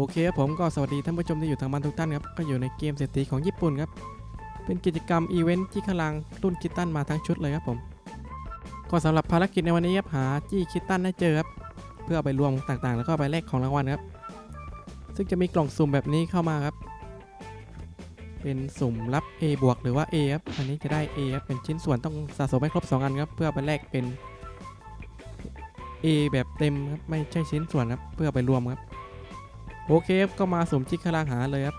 โอเคครับผมก็สวัสดีท่านผู้ชมที่อยู่ทางบ้านทุกท่านครับ ก็อยู่ในเกมเศรษฐีของญี่ปุ่นครับ เป็นกิจกรรมอีเวนต์จี้ขลังรุ่นคิตตันมาทั้งชุดเลยครับผม ก็สำหรับภารกิจในวันนี้ครับหาจี้คิตตันให้เจอครับ เพื่ออไปรวมต่างๆ แล้วก็ไปแลกของรางวัลครับ ซึ่งจะมีกล่องสุ่มแบบนี้เข้ามาครับ เป็นสุ่มรับ A บวกหรือว่า A ครับ อันนี้จะได้ A ครับ เป็นชิ้นส่วนต้องสะสมให้ครบ 2 อันครับ เพื่ออไปแลกเป็น A แบบเต็มครับ ไม่ใช่ชิ้นส่วนครับ เพื่ออไปรวมครับ โอเคครับก็มาสมจิกขลางหาเลยครับ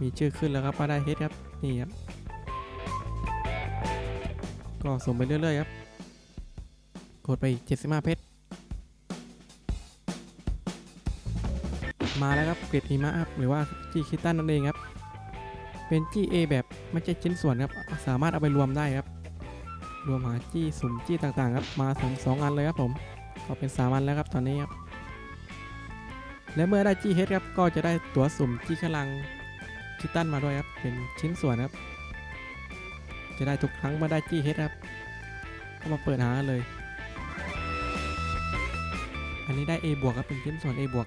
มีชื่อขึ้นแล้วครับว่าได้เฮดครับนี่ครับ ก็สมไปเรื่อยๆครับ กดไป75เพชรมาแล้วครับเกรดหิมะครับหรือว่าจีคิตันนั่นเองครับ เป็นจีเอแบบไม่ใช่ชิ้นส่วนครับ สามารถเอาไปรวมได้ครับ รวมหาจี้สุ่มจี้ต่างๆครับ มาถึง2อันเลยครับผม ก็เป็น3อันแล้วครับตอนนี้ครับ และเมื่อได้จี้เฮดครับก็จะได้ตัวสุ่มจี้ขลังคิตันมาด้วยครับเป็นชิ้นส่วนครับ จะได้ทุกครั้งเมื่อได้จี้เฮดครับก็มาเปิดหาเลย อันนี้ได้ A บวกครับเป็นชิ้นส่วน A บวก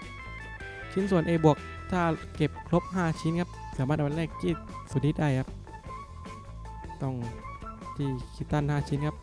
ชิ้นส่วน A บวกถ้าเก็บครบ 5 ชิ้นครับสามารถเอาไปแลกจี้สุดที่ได้ครับ ต้องจี้คิตตัน 5 ชิ้นครับ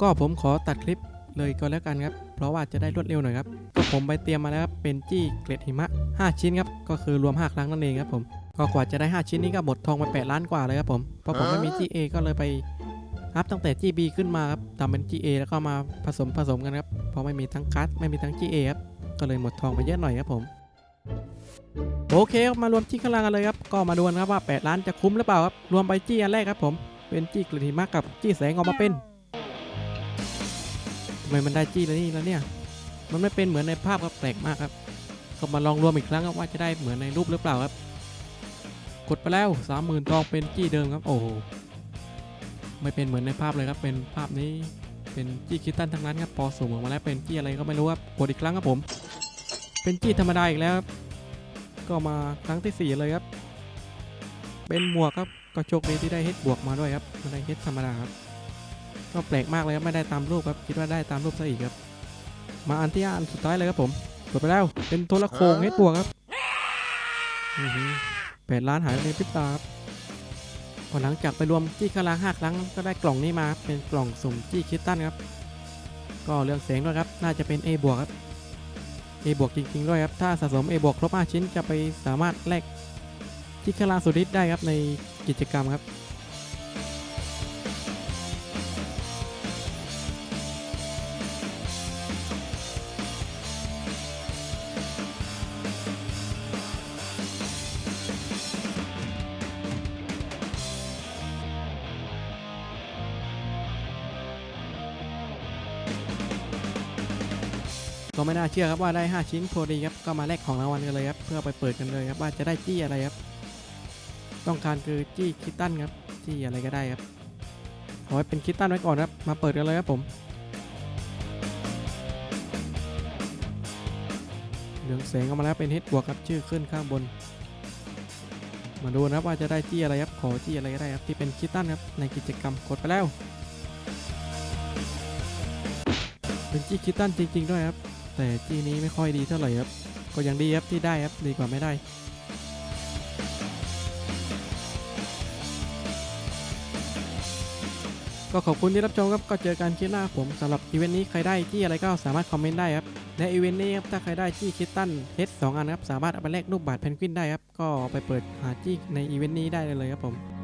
ก็ผมขอตัดคลิปเลยก็แล้วกันครับ เพราะว่าจะได้รวดเร็วหน่อยครับ ก็ผมไปเตรียมมาแล้วครับ เป็นจี้เกล็ดหิมะ 5 ชิ้นครับ ก็คือรวม 5 ครั้งนั่นเองครับผม ก็กว่าจะได้ 5 ชิ้นนี้ก็หมดทองไป 8 ล้านกว่าเลยครับผม เพราะผมไม่มีจี้ A ก็เลยไปอัพตั้งแต่จี้ B ขึ้นมาครับทำเป็นจี้ A แล้วก็มาผสมผสมกันครับ เพราะไม่มีทั้งคัสไม่มีทั้งจี้ A ครับ ก็เลยหมดทองไปเยอะหน่อยครับผม โอเคมารวมจี้ข้างล่างกันเลยครับ ก็มาดูกันครับว่า 8 ล้านจะคุ้มหรือเปล่าครับ รวมไปจี้อันแรกครับผม เป็นจี้เกล็ดหิมะกับจี้แสงออกมาเป็น ทำไมมันได้จี้แล้วนี่แล้วเนี่ย มันไม่เป็นเหมือนในภาพครับแปลกมากครับ ก็มาลองรวมอีกครั้งครับว่าจะได้เหมือนในรูปหรือเปล่าครับ กดไปแล้วสามหมื่นทองเป็นจี้เดิมครับ โอ้โห ไม่เป็นเหมือนในภาพเลยครับ เป็นภาพนี้ เป็นจี้คิตตันทั้งนั้นครับ พอสุ่มออกมาแล้วเป็นจี้อะไรก็ไม่รู้ครับ กดอีกครั้งครับผม เป็นจี้ธรรมดาอีกแล้วครับ ก็มาครั้งที่สี่เลยครับ เป็นหมวกครับ ก็โชคดีที่ได้เฮดบวกมาด้วยครับไม่ได้เฮดธรรมดาครับ ก็แปลกมากเลยครับไม่ได้ตามรูปครับคิดว่าได้ตามรูปซะอีกครับ มาอันที่อันสุดท้ายเลยครับผมกดไปแล้วเป็นโทรโขงเฮดบวกครับแปดล้านหายไปในพริบตาครับพอหลังจากไปรวมจี้ข้างล่าห้าครั้งก็ได้กล่องนี้มาเป็นกล่องสุ่มจี้คิตตันครับ ก็เรื่องเสียงด้วยครับ น่าจะเป็น A บวกครับ A บวกจริงๆด้วยครับ ถ้าสะสม A บวกครบ5ชิ้นจะไปสามารถแลกจี้ข้างล่าสุดฤทธิ์ได้ครับในกิจกรรมครับ ก็ไม่น่าเชื่อครับว่าได้ 5 ชิ้นพอดีครับก็มาแลกของรางวัลกันเลยครับเพื่อไปเปิดกันเลยครับว่าจะได้จี้อะไรครับ ต้องการคือจี้คิตตันครับจี้อะไรก็ได้ครับขอให้เป็นคิตตันไว้ก่อนครับมาเปิดกันเลยครับผมเหลืองแสงออกมาแล้วเป็นเฮดบวกครับชื่อขึ้นข้างบน มาดูนะครับว่าจะได้จี้อะไรครับขอจี้อะไรก็ได้ครับที่เป็นคิตตันครับในกิจกรรมกดไปแล้วเป็นจี้คิตตันจริง ๆ ด้วยครับ แต่จี้นี้ไม่ค่อยดีเท่าไหร่ครับก็ยังดีครับที่ได้ครับดีกว่าไม่ได้ก็ขอบคุณที่รับชมครับ ก็เจอกันคลิปหน้าผมสำหรับอีเวนต์นี้ใครได้จี้อะไรก็สามารถคอมเมนต์ได้ครับและอีเวนต์นี้ครับ ถ้าใครได้จี้คิตตันเฮดสองอันครับ สามารถเอาไปแลกรูปบาทเพนกวินได้ครับ ก็ไปเปิดหาจี้ในอีเวนต์นี้ได้เลยครับผม